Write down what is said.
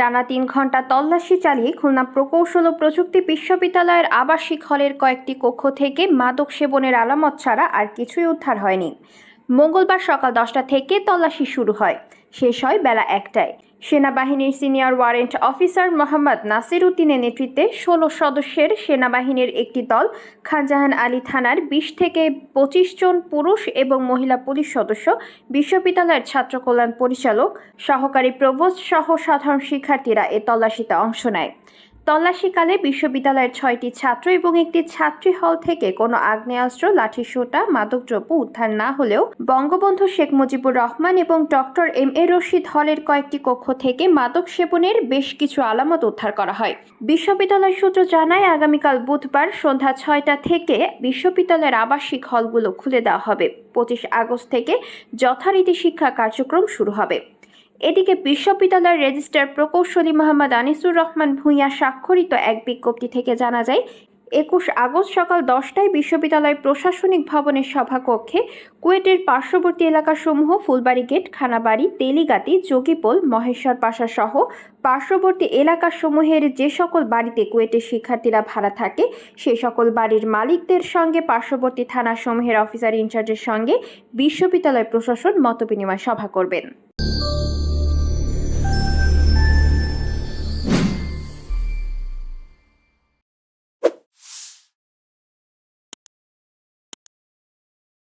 টানা তিন ঘণ্টা তল্লাশি চালিয়ে খুলনা প্রকৌশল ও প্রযুক্তি বিশ্ববিদ্যালয়ের আবাসিক হলের কয়েকটি কক্ষ থেকে মাদক সেবনের আলামত ছাড়া আর কিছুই উদ্ধার হয়নি। মঙ্গলবার সকাল দশটা থেকে তল্লাশি শুরু হয়। শেষ হয় বেলা একটায়। সেনাবাহিনীর senior warrant officer Mohammad Nasir উদ্দিনের নেতৃত্বে ষোলো সদস্যের সেনাবাহিনীর একটি দল খানজাহান আলী থানার বিশ থেকে পঁচিশ জন পুরুষ এবং মহিলা পুলিশ সদস্য, বিশ্ববিদ্যালয়ের ছাত্র কল্যাণ পরিচালক, সহকারী প্রভোস্ট সহ সাধারণ শিক্ষার্থীরা এ তল্লাশিতে অংশ নেয়। তল্লাশিকালে বিশ্ববিদ্যালয়ের ছয়টি ছাত্র এবং একটি ছাত্রী হল থেকে কোনো আগ্নেয়াস্ত্র, লাঠিসোঁটা, মাদকদ্রব্য উদ্ধার না হলেও বঙ্গবন্ধু শেখ মুজিবুর রহমান এবং ডক্টর এম এ রশিদ হলের কয়েকটি কক্ষ থেকে মাদক সেবনের বেশ কিছু আলামত উদ্ধার করা হয়। বিশ্ববিদ্যালয় সূত্র জানায়, আগামীকাল বুধবার সন্ধ্যা ছয়টা থেকে বিশ্ববিদ্যালয়ের আবাসিক হলগুলো খুলে দেওয়া হবে। পঁচিশ আগস্ট থেকে যথারীতি শিক্ষা কার্যক্রম শুরু হবে। এদিকে বিশ্ববিদ্যালয়ের রেজিস্ট্রার প্রকৌশলী মোহাম্মদ আনিসুর রহমান ভূঁইয়া স্বাক্ষরিত এক বিজ্ঞপ্তি থেকে জানা যায়, একুশ আগস্ট সকাল দশটায় বিশ্ববিদ্যালয় প্রশাসনিক ভবনের সভাকক্ষে কুয়েটের পার্শ্ববর্তী এলাকাসমূহ, ফুলবাড়ি গেট, খানাবাড়ি, তেলিগাতি, যোগীপোল, মহেশ্বর পাশা সহ পার্শ্ববর্তী এলাকাসমূহের যে সকল বাড়িতে কুয়েটের শিক্ষার্থীরা ভাড়া থাকে সেই সকল বাড়ির মালিকদের সঙ্গে পার্শ্ববর্তী থানাসমূহের অফিসার ইনচার্জের সঙ্গে বিশ্ববিদ্যালয় প্রশাসন মতবিনিময় সভা করবেন।